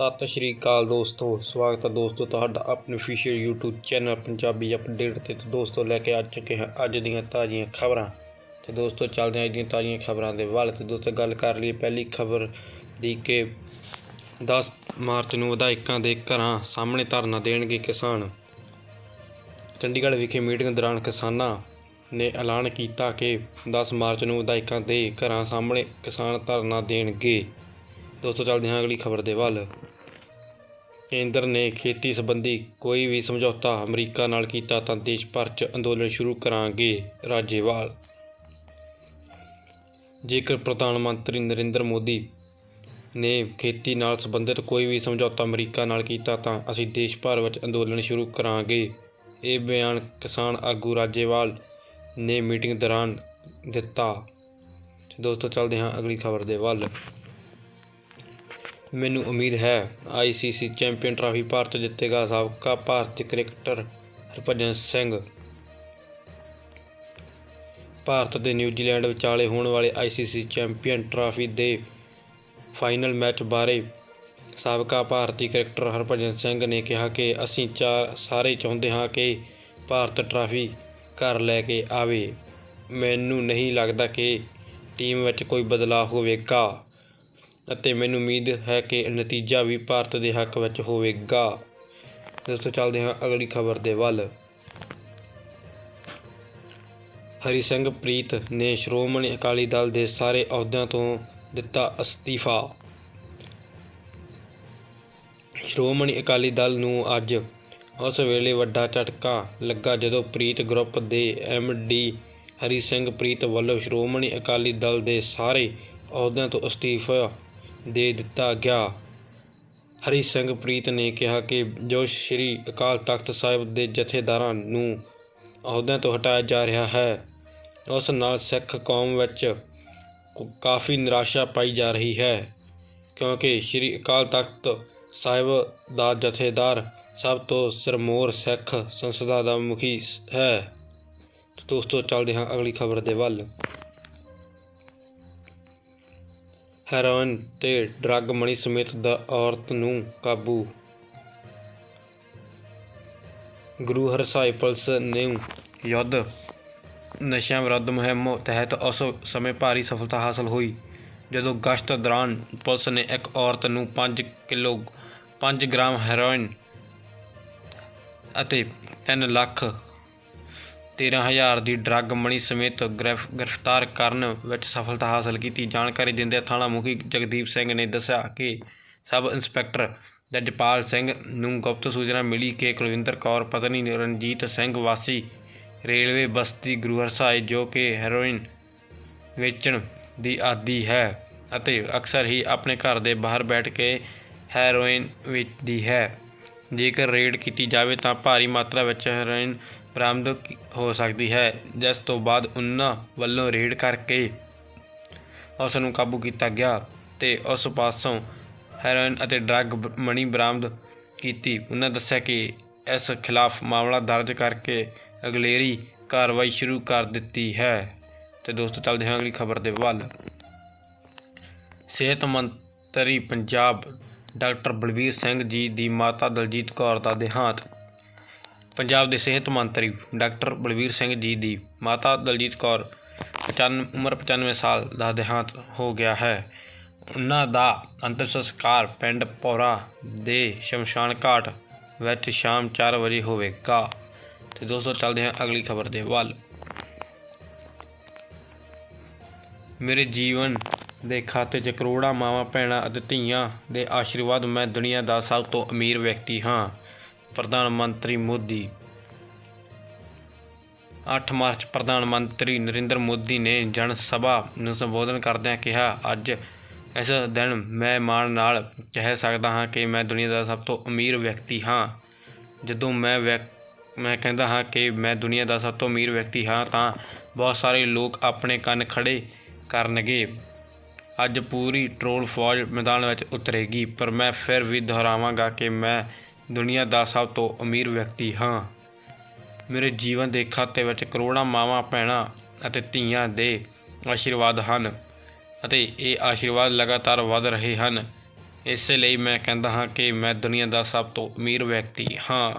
ਸਤਿ ਸ਼੍ਰੀ ਅਕਾਲ ਦੋਸਤੋ, ਸਵਾਗਤ ਹੈ ਦੋਸਤੋ ਤੁਹਾਡਾ ਆਪਣੇ official YouTube channel Punjabi update ਤੇ। ਦੋਸਤੋ, ਲੈ ਕੇ ਆ ਚੁੱਕੇ ਹਾਂ ਅੱਜ ਦੀਆਂ ਤਾਜ਼ੀਆਂ ਖਬਰਾਂ। ਤੇ ਦੋਸਤੋ, ਚੱਲਦੇ ਹਾਂ ਅੱਜ ਦੀਆਂ ਤਾਜ਼ੀਆਂ ਖਬਰਾਂ ਦੇ ਵੱਲ। ਤੇ ਦੋਸਤੋ, ਗੱਲ ਕਰ ਲਈਏ ਪਹਿਲੀ ਖਬਰ ਦੀ ਕਿ 10 ਮਾਰਚ ਨੂੰ ਵਿਧਾਇਕਾਂ ਦੇ ਘਰਾਂ ਸਾਹਮਣੇ ਧਰਨਾ ਦੇਣਗੇ ਕਿਸਾਨ। ਚੰਡੀਗੜ੍ਹ ਵਿਖੇ ਮੀਟਿੰਗ ਦੌਰਾਨ ਕਿਸਾਨਾਂ ਨੇ ਐਲਾਨ ਕੀਤਾ ਕਿ 10 ਮਾਰਚ ਨੂੰ ਵਿਧਾਇਕਾਂ ਦੇ ਘਰਾਂ ਸਾਹਮਣੇ ਕਿਸਾਨ ਧਰਨਾ ਦੇਣਗੇ। ਦੋਸਤੋ, ਚੱਲਦੇ ਹਾਂ ਅਗਲੀ ਖਬਰ ਦੇ ਵੱਲ। ਕੇਂਦਰ ਨੇ ਖੇਤੀ ਸੰਬੰਧੀ ਕੋਈ ਵੀ ਸਮਝੌਤਾ ਅਮਰੀਕਾ ਨਾਲ ਕੀਤਾ ਤਾਂ ਦੇਸ਼ ਭਰ 'ਚ ਅੰਦੋਲਨ ਸ਼ੁਰੂ ਕਰਾਂਗੇ, ਰਾਜੇਵਾਲ। ਜੇਕਰ ਪ੍ਰਧਾਨ ਮੰਤਰੀ ਨਰਿੰਦਰ ਮੋਦੀ ਨੇ ਖੇਤੀ ਨਾਲ ਸੰਬੰਧਿਤ ਕੋਈ ਵੀ ਸਮਝੌਤਾ ਅਮਰੀਕਾ ਨਾਲ ਕੀਤਾ ਤਾਂ ਅਸੀਂ ਦੇਸ਼ ਭਰ ਵਿੱਚ ਅੰਦੋਲਨ ਸ਼ੁਰੂ ਕਰਾਂਗੇ। ਇਹ ਬਿਆਨ ਕਿਸਾਨ ਆਗੂ ਰਾਜੇਵਾਲ ਨੇ ਮੀਟਿੰਗ ਦੌਰਾਨ ਦਿੱਤਾ। ਦੋਸਤੋ, ਚੱਲਦੇ ਹਾਂ ਅਗਲੀ ਖਬਰ ਦੇ ਵੱਲ। ਮੈਨੂੰ ਉਮੀਦ ਹੈ ਆਈਸੀਸੀ ਚੈਂਪੀਅਨ ਟਰਾਫੀ ਭਾਰਤ ਜਿੱਤੇਗਾ ਸਾਬਕਾ ਭਾਰਤੀ ਕ੍ਰਿਕਟਰ ਹਰਭਜਨ ਸਿੰਘ। ਭਾਰਤ ਤੇ ਨਿਊਜ਼ੀਲੈਂਡ ਵਿਚਾਲੇ ਹੋਣ ਵਾਲੇ ਆਈਸੀਸੀ ਚੈਂਪੀਅਨ ਟਰਾਫੀ ਦੇ ਫਾਈਨਲ ਮੈਚ ਬਾਰੇ ਸਾਬਕਾ ਭਾਰਤੀ ਕ੍ਰਿਕਟਰ ਹਰਭਜਨ ਸਿੰਘ ਨੇ ਕਿਹਾ ਕਿ ਅਸੀਂ ਚਾਰ ਸਾਰੇ ਚਾਹੁੰਦੇ ਹਾਂ ਕਿ ਭਾਰਤ ਟਰਾਫੀ ਘਰ ਲੈ ਕੇ ਆਵੇ। ਮੈਨੂੰ ਨਹੀਂ ਲੱਗਦਾ ਕਿ ਟੀਮ ਵਿੱਚ ਕੋਈ ਬਦਲਾਅ ਹੋਵੇਗਾ। ਅਤੇ ਮੈਨੂੰ ਉਮੀਦ ਹੈ ਕਿ ਨਤੀਜਾ ਵੀ ਭਾਰਤ ਦੇ ਹੱਕ ਵਿੱਚ ਹੋਵੇਗਾ। ਦੋਸਤੋ, ਚੱਲਦੇ ਹਾਂ ਅਗਲੀ ਖਬਰ ਦੇ ਵੱਲ। ਹਰੀ ਸਿੰਘ ਪ੍ਰੀਤ ਨੇ ਸ਼੍ਰੋਮਣੀ ਅਕਾਲੀ ਦਲ ਦੇ ਸਾਰੇ ਅਹੁਦਿਆਂ ਤੋਂ ਦਿੱਤਾ ਅਸਤੀਫਾ। ਸ਼੍ਰੋਮਣੀ ਅਕਾਲੀ ਦਲ ਨੂੰ ਅੱਜ ਉਸ ਵੇਲੇ ਵੱਡਾ ਝਟਕਾ ਲੱਗਾ ਜਦੋਂ ਪ੍ਰੀਤ ਗਰੁੱਪ ਦੇ ਡੀ ਹਰੀ ਸਿੰਘ ਪ੍ਰੀਤ ਵੱਲੋਂ ਸ਼੍ਰੋਮਣੀ ਅਕਾਲੀ ਦਲ ਦੇ ਸਾਰੇ ਅਹੁਦਿਆਂ ਤੋਂ ਅਸਤੀਫਾ ਦੇ ਦਿੱਤਾ ਗਿਆ। ਹਰੀ ਸਿੰਘ ਪ੍ਰੀਤ ਨੇ ਕਿਹਾ ਕਿ ਜੋ ਸ੍ਰੀ ਅਕਾਲ ਤਖਤ ਸਾਹਿਬ ਦੇ ਜਥੇਦਾਰਾਂ ਨੂੰ ਅਹੁਦਿਆਂ ਤੋਂ ਹਟਾਇਆ ਜਾ ਰਿਹਾ ਹੈ, ਉਸ ਨਾਲ ਸਿੱਖ ਕੌਮ ਵਿੱਚ ਕਾਫੀ ਨਿਰਾਸ਼ਾ ਪਾਈ ਜਾ ਰਹੀ ਹੈ, ਕਿਉਂਕਿ ਸ੍ਰੀ ਅਕਾਲ ਤਖਤ ਸਾਹਿਬ ਦਾ ਜਥੇਦਾਰ ਸਭ ਤੋਂ ਸਿਰਮੌਰ ਸਿੱਖ ਸੰਸਦਾ ਦਾ ਮੁਖੀ ਹੈ। ਦੋਸਤੋ, ਚੱਲਦੇ ਹਾਂ ਅਗਲੀ ਖਬਰ ਦੇ ਵੱਲ। ਹੈਰੋਇਨ ਤੇ ਡਰੱਗ ਮਣੀ ਸਮੇਤ ਦਾ ਔਰਤ ਨੂੰ ਕਾਬੂ। ਗੁਰੂ ਹਰਸਾਈ ਪੁਲਿਸ ਨੇ ਯੁੱਧ ਨਸ਼ਿਆਂ ਵਿਰੁੱਧ ਮੁਹਿੰਮ ਤਹਿਤ ਉਸ ਸਮੇਂ ਭਾਰੀ ਸਫਲਤਾ ਹਾਸਲ ਹੋਈ, ਜਦੋਂ ਗਸ਼ਤ ਦੌਰਾਨ ਪੁਲਿਸ ਨੇ ਇੱਕ ਔਰਤ ਨੂੰ 5 ਕਿਲੋ 5 ਗ੍ਰਾਮ ਹੈਰੋਇਨ ਅਤੇ 3 ਲੱਖ 13000 ਦੀ ਡਰੱਗ ਮਣੀ ਸਮੇਤ ਗ੍ਰਿਫ, ਗ੍ਰਿਫਤਾਰ ਕਰਨ ਵਿੱਚ ਸਫਲਤਾ ਹਾਸਲ ਕੀਤੀ। ਜਾਣਕਾਰੀ ਦਿੰਦਿਆਂ ਥਾਣਾ ਮੁਖੀ ਜਗਦੀਪ ਸਿੰਘ ਨੇ ਦੱਸਿਆ ਕਿ ਸਬ ਇੰਸਪੈਕਟਰ ਜਜਪਾਲ ਸਿੰਘ ਨੂੰ ਗੁਪਤ ਸੂਚਨਾ ਮਿਲੀ ਕਿ ਕੁਲਵਿੰਦਰ ਕੌਰ, ਪਤਨੀ ਰਣਜੀਤ ਸਿੰਘ ਵਾਸੀ ਰੇਲਵੇ ਬਸਤੀ ਗੁਰੂ ਹਰਸਾਏ ਜੋ ਕਿ ਹੈਰੋਇਨ ਵੇਚਣ ਦੀ ਆਦੀ ਹੈ ਅਤੇ ਅਕਸਰ ਹੀ ਆਪਣੇ ਘਰ ਦੇ ਬਾਹਰ ਬੈਠ ਕੇ ਹੈਰੋਇਨ ਵੇਚਦੀ ਹੈ। ਜੇਕਰ ਰੇਡ ਕੀਤੀ ਜਾਵੇ ਤਾਂ ਭਾਰੀ ਮਾਤਰਾ ਵਿੱਚ ਹੈਰੋਇਨ ਬਰਾਮਦ ਕੀ- ਹੋ ਸਕਦੀ ਹੈ। ਜਿਸ ਤੋਂ ਬਾਅਦ ਉਹਨਾਂ ਵੱਲੋਂ ਰੇਡ ਕਰਕੇ ਉਸ ਨੂੰ ਕਾਬੂ ਕੀਤਾ ਗਿਆ ਤੇ ਉਸ ਪਾਸੋਂ ਹੈਰੋਇਨ ਅਤੇ ਡਰੱਗ ਮਣੀ ਬਰਾਮਦ ਕੀਤੀ। ਉਹਨਾਂ ਦੱਸਿਆ ਕਿ ਇਸ ਖਿਲਾਫ ਮਾਮਲਾ ਦਰਜ ਕਰਕੇ ਅਗਲੇਰੀ ਕਾਰਵਾਈ ਸ਼ੁਰੂ ਕਰ ਦਿੱਤੀ ਹੈ। ਤੇ ਦੋਸਤੋ, ਚੱਲਦੇ ਹਾਂ ਅਗਲੀ ਖਬਰ ਦੇ ਵੱਲ। ਸਿਹਤ ਮੰਤਰੀ ਪੰਜਾਬ ਡਾਕਟਰ ਬਲਬੀਰ ਸਿੰਘ ਜੀ ਦੀ ਮਾਤਾ ਦਲਜੀਤ ਕੌਰ ਦਾ ਦੇਹਾਂਤ ਪੰਜਾਬ ਦੇ ਸਿਹਤ ਮੰਤਰੀ ਡਾਕਟਰ ਬਲਬੀਰ ਸਿੰਘ ਜੀ ਦੀ ਮਾਤਾ ਦਲਜੀਤ ਕੌਰ 95 ਉਮਰ 95 ਸਾਲ ਦਾ ਦੇਹਾਂਤ ਹੋ ਗਿਆ ਹੈ। ਉਹਨਾਂ ਦਾ ਅੰਤਿਮ ਸੰਸਕਾਰ ਪਿੰਡ ਪੌਰਾ ਦੇ ਸ਼ਮਸ਼ਾਨ ਘਾਟ ਵਿੱਚ ਸ਼ਾਮ 4 ਵਜੇ ਹੋਵੇਗਾ। ਤੇ ਦੋਸਤੋ, ਚੱਲਦੇ ਹਾਂ ਅਗਲੀ ਖਬਰ ਦੇ ਵੱਲ। ਮੇਰੇ ਜੀਵਨ ਦੇ ਖਾਤੇ 'ਚ ਕਰੋੜਾਂ ਮਾਵਾਂ, ਭੈਣਾਂ ਅਤੇ ਧੀਆਂ ਦੇ ਆਸ਼ੀਰਵਾਦ ਮੈਂ ਦੁਨੀਆ ਦਾ ਸਭ ਤੋਂ ਅਮੀਰ ਵਿਅਕਤੀ ਹਾਂ। ਪ੍ਰਧਾਨ ਮੰਤਰੀ ਮੋਦੀ। 8 ਮਾਰਚ ਪ੍ਰਧਾਨ ਮੰਤਰੀ ਨਰਿੰਦਰ ਮੋਦੀ ਨੇ ਜਨ ਸਭਾ ਨੂੰ ਸੰਬੋਧਨ ਕਰਦਿਆਂ ਕਿਹਾ, ਅੱਜ ਇਸ ਦਿਨ ਮੈਂ ਮਾਣ ਨਾਲ ਕਹਿ ਸਕਦਾ ਹਾਂ ਕਿ ਮੈਂ ਦੁਨੀਆ ਦਾ ਸਭ ਤੋਂ ਅਮੀਰ ਵਿਅਕਤੀ ਹਾਂ। ਜਦੋਂ ਮੈਂ ਵਿਅਕ- ਮੈਂ ਕਹਿੰਦਾ ਹਾਂ ਕਿ ਮੈਂ ਦੁਨੀਆ ਦਾ ਸਭ ਤੋਂ ਅਮੀਰ ਵਿਅਕਤੀ ਹਾਂ, ਤਾਂ ਬਹੁਤ ਸਾਰੇ ਲੋਕ ਆਪਣੇ ਕੰਨ ਖੜੇ ਕਰਨਗੇ। ਅੱਜ ਪੂਰੀ ਟਰੋਲ ਫੌਜ ਮੈਦਾਨ ਵਿੱਚ ਉਤਰੇਗੀ, ਪਰ ਮੈਂ ਫਿਰ ਵੀ ਦੁਹਰਾਵਾਂਗਾ ਕਿ ਮੈਂ ਦੁਨੀਆ ਦਾ ਸਭ ਤੋਂ ਅਮੀਰ ਵਿਅਕਤੀ ਹਾਂ। ਮੇਰੇ ਜੀਵਨ ਦੇ ਖਾਤੇ ਵਿੱਚ ਕਰੋੜਾਂ ਮਾਵਾਂ, ਭੈਣਾਂ ਅਤੇ ਧੀਆਂ ਦੇ ਆਸ਼ੀਰਵਾਦ ਹਨ ਅਤੇ ਇਹ ਆਸ਼ੀਰਵਾਦ ਲਗਾਤਾਰ ਵਧ ਰਹੇ ਹਨ। ਇਸੇ ਲਈ ਮੈਂ ਕਹਿੰਦਾ ਹਾਂ ਕਿ ਮੈਂ ਦੁਨੀਆ ਦਾ ਸਭ ਤੋਂ ਅਮੀਰ ਵਿਅਕਤੀ ਹਾਂ।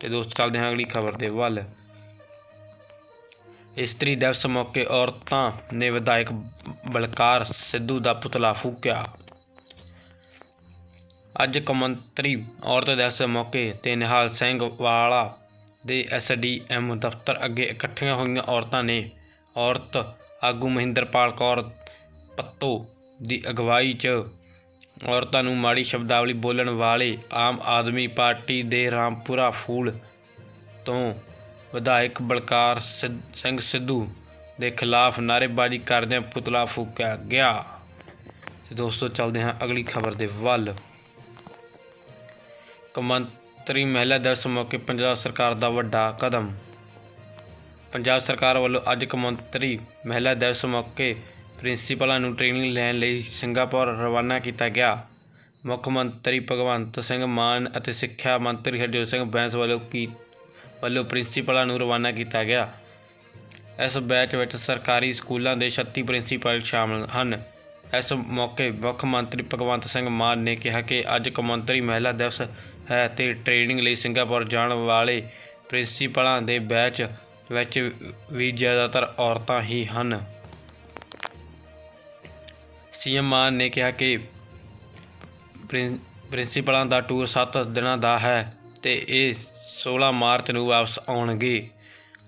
ਤੇ ਦੋਸਤ ਚੱਲਦੇ ਹਾਂ ਅਗਲੀ ਖਬਰ ਦੇ ਵੱਲ। ਇਸਤਰੀ ਦਿਵਸ ਮੌਕੇ ਔਰਤਾਂ ਨੇ ਵਿਧਾਇਕ ਬਲਕਾਰ ਸਿੱਧੂ ਦਾ ਪੁਤਲਾ ਫੂਕਿਆ। ਅੱਜ ਕੌਮਾਂਤਰੀ ਔਰਤ ਦਿਵਸ ਮੌਕੇ ਤੇ ਨਿਹਾਲ ਸਿੰਘ ਵਾਲਾ ਦੇ ਐਸਡੀਐਮ ਦਫ਼ਤਰ ਅੱਗੇ ਇਕੱਠੀਆਂ ਹੋਈਆਂ ਔਰਤਾਂ ਨੇ ਔਰਤ ਆਗੂ ਮਹਿੰਦਰਪਾਲ ਕੌਰ ਪੱਤੋ ਦੀ ਅਗਵਾਈ 'ਚ ਔਰਤਾਂ ਨੂੰ ਮਾੜੀ ਸ਼ਬਦਾਵਲੀ ਬੋਲਣ ਵਾਲੇ ਆਮ ਆਦਮੀ ਪਾਰਟੀ ਦੇ ਰਾਮਪੁਰਾ ਫੂਲ ਤੋਂ ਵਿਧਾਇਕ ਬਲਕਾਰ ਸਿੱਧ- ਸਿੰਘ ਸਿੱਧੂ ਦੇ ਖਿਲਾਫ ਨਾਅਰੇਬਾਜ਼ੀ ਕਰਦਿਆਂ ਪੁਤਲਾ ਫੂਕਿਆ ਗਿਆ। ਤੇ ਦੋਸਤੋ, ਚੱਲਦੇ ਹਾਂ ਅਗਲੀ ਖਬਰ ਦੇ ਵੱਲ। ਕੌਮਾਂਤਰੀ ਮਹਿਲਾ ਦਿਵਸ ਮੌਕੇ ਪੰਜਾਬ ਸਰਕਾਰ ਦਾ ਵੱਡਾ ਕਦਮ। ਪੰਜਾਬ ਸਰਕਾਰ ਵੱਲੋਂ ਅੱਜ ਕੌਮਾਂਤਰੀ ਮਹਿਲਾ ਦਿਵਸ ਮੌਕੇ ਪ੍ਰਿੰਸੀਪਲਾਂ ਨੂੰ ਟ੍ਰੇਨਿੰਗ ਲੈਣ ਲਈ ਸਿੰਗਾਪੁਰ ਰਵਾਨਾ ਕੀਤਾ ਗਿਆ। ਮੁੱਖ ਮੰਤਰੀ ਭਗਵੰਤ ਸਿੰਘ ਮਾਨ ਅਤੇ ਸਿੱਖਿਆ ਮੰਤਰੀ ਹਰਜੋਤ ਸਿੰਘ ਬੈਂਸ ਵੱਲੋਂ ਕੀ ਵੱਲੋਂ ਪ੍ਰਿੰਸੀਪਲਾਂ ਨੂੰ ਰਵਾਨਾ ਕੀਤਾ ਗਿਆ। ਇਸ ਬੈਚ ਵਿੱਚ ਸਰਕਾਰੀ ਸਕੂਲਾਂ ਦੇ 36 ਪ੍ਰਿੰਸੀਪਲ ਸ਼ਾਮਲ ਹਨ। ਇਸ ਮੌਕੇ ਮੁੱਖ ਮੰਤਰੀ ਭਗਵੰਤ ਸਿੰਘ ਮਾਨ ਨੇ ਕਿਹਾ ਕਿ ਅੱਜ ਕੌਮਾਂਤਰੀ ਮਹਿਲਾ ਦਿਵਸ ਹੈ ਤੇ ਟ੍ਰੇਨਿੰਗ ਲਈ ਸਿੰਗਾਪੁਰ ਜਾਣ ਵਾਲੇ ਪ੍ਰਿੰਸੀਪਲਾਂ ਦੇ ਬੈਚ ਵਿੱਚ ਵੀ ਜ਼ਿਆਦਾਤਰ ਔਰਤਾਂ ਹੀ ਹਨ। ਸੀਐਮ ਮਾਨ ਨੇ ਕਿਹਾ ਕਿ ਪ੍ਰਿੰ- ਪ੍ਰਿੰਸੀਪਲਾਂ ਦਾ ਟੂਰ 7 ਦਿਨਾਂ ਦਾ ਹੈ ਤੇ ਇਹ 16 ਮਾਰਚ ਨੂੰ ਵਾਪਸ ਆਉਣਗੇ।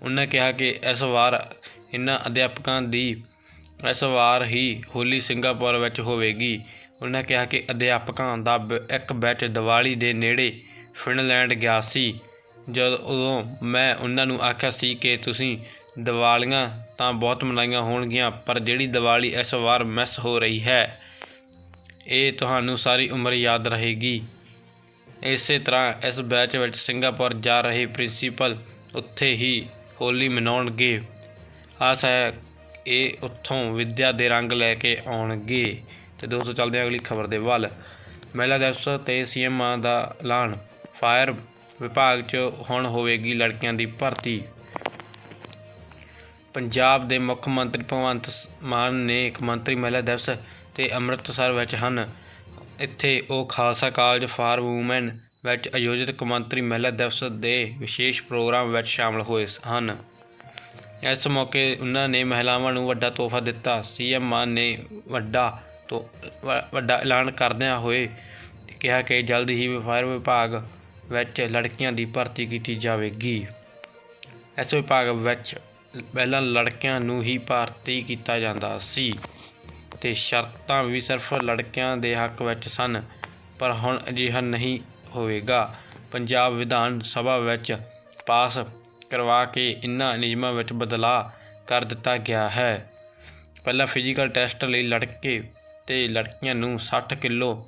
ਉਹਨਾਂ ਕਿਹਾ ਕਿ ਇਸ ਵਾਰ ਇਹਨਾਂ ਅਧਿਆਪਕਾਂ ਦੀ ਇਸ ਵਾਰ ਹੀ ਹੋਲੀ ਸਿੰਗਾਪੁਰ ਵਿੱਚ ਹੋਵੇਗੀ। ਉਹਨਾਂ ਕਿਹਾ ਕਿ ਅਧਿਆਪਕਾਂ ਦਾ ਬ- ਇੱਕ ਬੈਚ ਦੀਵਾਲੀ ਦੇ ਨੇੜੇ ਫਿਨਲੈਂਡ ਗਿਆ ਸੀ। ਜਦ ਉਦੋਂ ਮੈਂ ਉਹਨਾਂ ਨੂੰ ਆਖਿਆ ਸੀ ਕਿ ਤੁਸੀਂ ਦੀਵਾਲੀਆਂ ਤਾਂ ਬਹੁਤ ਮਨਾਈਆਂ ਹੋਣਗੀਆਂ, ਪਰ ਜਿਹੜੀ ਦੀਵਾਲੀ ਇਸ ਵਾਰ ਮਿਸ ਹੋ ਰਹੀ ਹੈ, ਇਹ ਤੁਹਾਨੂੰ ਸਾਰੀ ਉਮਰ ਯਾਦ ਰਹੇਗੀ। ਇਸੇ ਤਰ੍ਹਾਂ ਇਸ ਬੈਚ ਵਿੱਚ ਸਿੰਗਾਪੁਰ ਜਾ ਰਹੇ ਪ੍ਰਿੰਸੀਪਲ ਉੱਥੇ ਹੀ ਹੋਲੀ ਮਨਾਉਣਗੇ। ਆਸ ਹੈ ਇਹ ਉੱਥੋਂ ਵਿੱਦਿਆ ਦੇ ਰੰਗ ਲੈ ਕੇ ਆਉਣਗੇ। ਤੇ ਦੋਸਤੋ, ਚੱਲਦੇ ਹਾਂ ਅਗਲੀ ਖਬਰ ਦੇ ਵੱਲ। ਮਹਿਲਾ ਦਿਵਸ ਤੇ ਸੀਐਮ ਦਾ ਐਲਾਨ। ਫਾਇਰ ਵਿਭਾਗ 'ਚ ਹੁਣ ਹੋਵੇਗੀ ਲੜਕੀਆਂ ਦੀ ਭਰਤੀ। ਪੰਜਾਬ ਦੇ ਮੁੱਖ ਮੰਤਰੀ ਭਗਵੰਤ ਮਾਨ ਨੇ ਇੱਕ ਮੰਤਰੀ ਮਹਿਲਾ ਦਿਵਸ ਤੇ ਅੰਮ੍ਰਿਤਸਰ ਵਿੱਚ ਹਨ। ਇੱਥੇ ਉਹ ਖਾਲਸਾ ਕਾਲਜ ਫਾਰ ਵੂਮੈਨ ਵਿੱਚ ਆਯੋਜਿਤ ਕੌਮਾਂਤਰੀ ਮਹਿਲਾ ਦਿਵਸ ਦੇ ਵਿਸ਼ੇਸ਼ ਪ੍ਰੋਗਰਾਮ ਵਿੱਚ ਸ਼ਾਮਲ ਹੋਏ ਹਨ। ਇਸ ਮੌਕੇ ਉਹਨਾਂ ਨੇ ਮਹਿਲਾਵਾਂ ਨੂੰ ਵੱਡਾ ਤੋਹਫਾ ਦਿੱਤਾ। ਸੀਐਮ ਮਾਨ ਨੇ ਵੱਡਾ ਤੋ ਵੱਡਾ ਐਲਾਨ ਕਰਦਿਆਂ ਹੋਏ ਕਿਹਾ ਕਿ ਜਲਦ ਹੀ ਫਾਇਰ ਵਿਭਾਗ ਵਿੱਚ ਲੜਕੀਆਂ ਦੀ ਭਰਤੀ ਕੀਤੀ ਜਾਵੇਗੀ। ਇਸ ਵਿਭਾਗ ਵਿੱਚ ਪਹਿਲਾਂ ਲੜਕਿਆਂ ਨੂੰ ਹੀ ਭਰਤੀ ਕੀਤਾ ਜਾਂਦਾ ਸੀ ਤੇ ਸ਼ਰਤਾਂ ਵੀ ਸਿਰਫ ਲੜਕਿਆਂ ਦੇ ਹੱਕ ਵਿੱਚ ਸਨ, ਪਰ ਹੁਣ ਅਜਿਹਾ ਨਹੀਂ ਹੋਵੇਗਾ। ਪੰਜਾਬ ਵਿਧਾਨ ਸਭਾ ਵਿੱਚ ਪਾਸ ਕਰਵਾ ਕੇ ਇਨ੍ਹਾਂ ਨਿਯਮਾਂ ਵਿੱਚ ਬਦਲਾਅ ਕਰ ਦਿੱਤਾ ਗਿਆ ਹੈ। ਪਹਿਲਾਂ ਫਿਜ਼ੀਕਲ ਟੈਸਟ ਲਈ ਲੜਕੇ ਤੇ ਲੜਕੀਆਂ ਨੂੰ 60 ਕਿਲੋ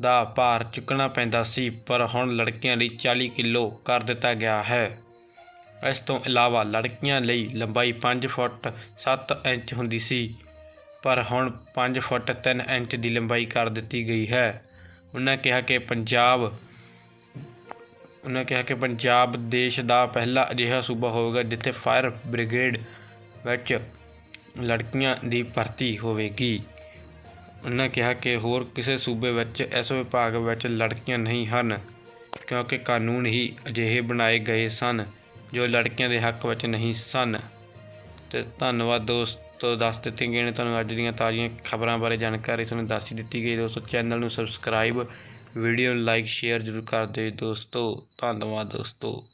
ਦਾ ਭਾਰ ਚੁੱਕਣਾ ਪੈਂਦਾ ਸੀ, ਪਰ ਹੁਣ ਲੜਕੀਆਂ ਲਈ 40 ਕਿਲੋ ਕਰ ਦਿੱਤਾ ਗਿਆ ਹੈ। ਇਸ ਤੋਂ ਇਲਾਵਾ ਲੜਕੀਆਂ ਲਈ ਲੰਬਾਈ 5 ਫੁੱਟ 7 ਇੰਚ ਹੁੰਦੀ ਸੀ, ਪਰ ਹੁਣ 5 ਫੁੱਟ 3 ਇੰਚ ਦੀ ਲੰਬਾਈ ਕਰ ਦਿੱਤੀ ਗਈ ਹੈ। ਉਹਨਾਂ ਕਿਹਾ ਕਿ ਪੰਜਾਬ ਉਹਨਾਂ ਕਿਹਾ ਕਿ ਪੰਜਾਬ ਦੇਸ਼ ਦਾ ਪਹਿਲਾ ਅਜਿਹਾ ਸੂਬਾ ਹੋਵੇਗਾ ਜਿੱਥੇ ਫਾਇਰ ਬ੍ਰਿਗੇਡ ਵਿੱਚ ਲੜਕੀਆਂ ਦੀ ਭਰਤੀ ਹੋਵੇਗੀ। ਉਹਨਾਂ ਕਿਹਾ ਕਿ ਹੋਰ ਕਿਸੇ ਸੂਬੇ ਵਿੱਚ, ਇਸ ਵਿਭਾਗ ਵਿੱਚ ਲੜਕੀਆਂ ਨਹੀਂ ਹਨ, ਕਿਉਂਕਿ ਕਾਨੂੰਨ ਹੀ ਅਜਿਹੇ ਬਣਾਏ ਗਏ ਸਨ ਜੋ ਲੜਕੀਆਂ ਦੇ ਹੱਕ ਵਿੱਚ ਨਹੀਂ ਸਨ। ਤੇ ਧੰਨਵਾਦ ਦੋਸਤੋ, ਦੱਸ ਦਿੱਤੇ ਗਏ ਨੇ ਤੁਹਾਨੂੰ ਅੱਜ ਦੀਆਂ ਤਾਜ਼ੀਆਂ ਖਬਰਾਂ ਬਾਰੇ ਜਾਣਕਾਰੀ। ਤੁਹਾਨੂੰ ਦੱਸ ਦਿੱਤੀ ਗਈ ਦੋਸਤੋ, ਚੈਨਲ ਨੂੰ ਸਬਸਕ੍ਰਾਈਬ ਵੀਡੀਓ ਨੂੰ ਲਾਈਕ ਸ਼ੇਅਰ ਜ਼ਰੂਰ ਕਰ ਦਿਓ ਦੋਸਤੋ। ਧੰਨਵਾਦ ਦੋਸਤੋ।